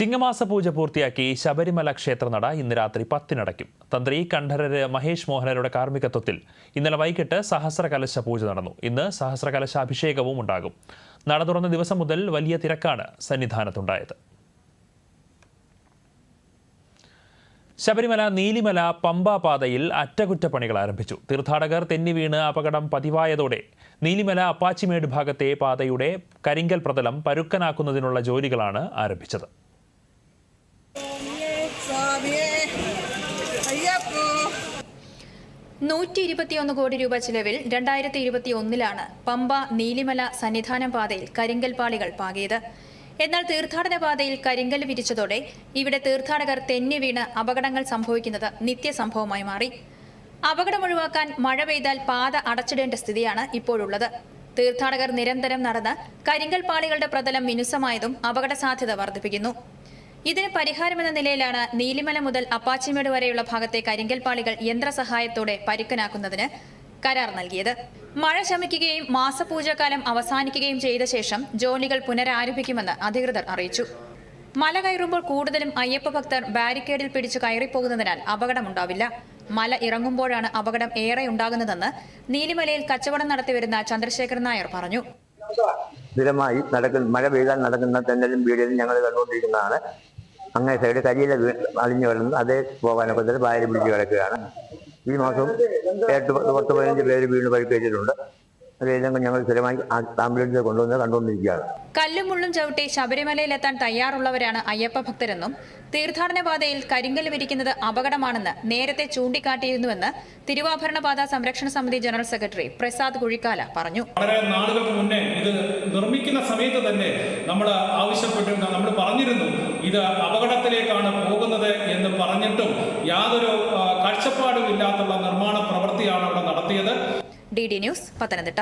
ചിങ്ങമാസ പൂജ പൂർത്തിയാക്കി ശബരിമല ക്ഷേത്രനട ഇന്ന് രാത്രി പത്തിനടയ്ക്കും. തന്ത്രി കണ്ഠരര് മഹേഷ് മോഹനരുടെ കാർമ്മികത്വത്തിൽ ഇന്നലെ വൈകിട്ട് സഹസ്രകലശ പൂജ നടന്നു. ഇന്ന് സഹസ്രകലശ അഭിഷേകവും ഉണ്ടാകും. നട തുറന്ന ദിവസം മുതൽ വലിയ തിരക്കാണ് സന്നിധാനത്തുണ്ടായത്. ശബരിമല നീലിമല പമ്പ പാതയിൽ അറ്റകുറ്റപ്പണികൾ ആരംഭിച്ചു. തീർത്ഥാടകർ തെന്നി വീണ് അപകടം പതിവായതോടെ നീലിമല അപ്പാച്ചിമേട് ഭാഗത്തെ പാതയുടെ കരിങ്കൽ പ്രതലം പരുക്കനാക്കുന്നതിനുള്ള ജോലികളാണ് ആരംഭിച്ചത്. നൂറ്റി ഇരുപത്തിയൊന്ന് കോടി രൂപ ചിലവിൽ രണ്ടായിരത്തി ഇരുപത്തി ഒന്നിലാണ് പമ്പ നീലിമല സന്നിധാനം പാതയിൽ കരിങ്കൽ പാളികൾ പാകിയത്. എന്നാൽ തീർത്ഥാടന പാതയിൽ കരിങ്കൽ വിരിച്ചതോടെ ഇവിടെ തീർത്ഥാടകർ തെന്നി വീണ് അപകടങ്ങൾ സംഭവിക്കുന്നത് നിത്യസംഭവമായി മാറി. അപകടം ഒഴിവാക്കാൻ മഴ പെയ്താൽ പാത അടച്ചിടേണ്ട സ്ഥിതിയാണ് ഇപ്പോഴുള്ളത്. തീർത്ഥാടകർ നിരന്തരം നടന്ന് കരിങ്കൽ പാളികളുടെ പ്രതലം മിനുസമായതും അപകട സാധ്യത വർദ്ധിപ്പിക്കുന്നു. ഇതിന് പരിഹാരമെന്ന നിലയിലാണ് നീലിമല മുതൽ അപ്പാച്ചിമേട് വരെയുള്ള ഭാഗത്തെ കരിങ്കൽപ്പാളികൾ യന്ത്ര യന്ത്രസഹായത്തോടെ പരുക്കനാക്കുന്നതിന് കരാർ നൽകിയത്. മഴ ശമിക്കുകയും മാസപൂജാകാലം അവസാനിക്കുകയും ചെയ്ത ശേഷം ജോലികൾ പുനരാരംഭിക്കുമെന്ന് അധികൃതർ അറിയിച്ചു. മല കയറുമ്പോൾ കൂടുതലും അയ്യപ്പ ഭക്തർ ബാരിക്കേഡിൽ പിടിച്ചു കയറിപ്പോകുന്നതിനാൽ അപകടമുണ്ടാവില്ല. മല ഇറങ്ങുമ്പോഴാണ് അപകടം ഏറെ ഉണ്ടാകുന്നതെന്ന് നീലിമലയിൽ കച്ചവടം നടത്തിവരുന്ന ചന്ദ്രശേഖരൻ നായർ പറഞ്ഞു. സ്ഥിരമായി നടക്കുന്ന മഴ പെയ്താൽ നടക്കുന്ന തെന്നലും വീടിലും ഞങ്ങൾ കണ്ടുകൊണ്ടിരിക്കുന്നതാണ്. അങ്ങനെ സൈഡ് കരിയില അളിഞ്ഞു വരുന്നത് അതേ പോകാനൊക്കെ തന്നെ ഭാര്യ പിടിച്ച് കിടക്കുകയാണ്. ഈ മാസം എട്ട് പത്ത് പതിനഞ്ച് പേര് വീണ് പരിക്കേറ്റിട്ടുണ്ട്. അതെല്ലാം ഞങ്ങൾ സ്ഥിരമായി ആംബുലൻസിൽ കൊണ്ടുവന്ന് കണ്ടുകൊണ്ടിരിക്കുകയാണ്. കല്ലും മുള്ളും ചവിട്ടി ശബരിമലയിലെത്താൻ തയ്യാറുള്ളവരാണ് അയ്യപ്പ ഭക്തരെന്നും തീർത്ഥാടന പാതയിൽ കരിങ്കൽ വിരിക്കുന്നത് അപകടമാണെന്ന് നേരത്തെ ചൂണ്ടിക്കാട്ടിയിരുന്നുവെന്ന് തിരുവാഭരണ പാത സംരക്ഷണ സമിതി ജനറൽ സെക്രട്ടറി പ്രസാദ് കുഴിക്കാല പറഞ്ഞു. വളരെ നാളുകൾക്ക് മുന്നേ ഇത് നിർമ്മിക്കുന്ന സമയത്ത് തന്നെ നമ്മൾ ആവശ്യപ്പെട്ടിരുന്ന നമ്മൾ പറഞ്ഞിരുന്നു ഇത് അപകടത്തിലേക്കാണ് പോകുന്നത് എന്ന് പറഞ്ഞിട്ടും യാതൊരു കാഴ്ചപ്പാടും ഇല്ലാത്തുള്ള നിർമ്മാണ പ്രവൃത്തിയാണ് അവിടെ നടത്തിയത്. D news Pathanamthitta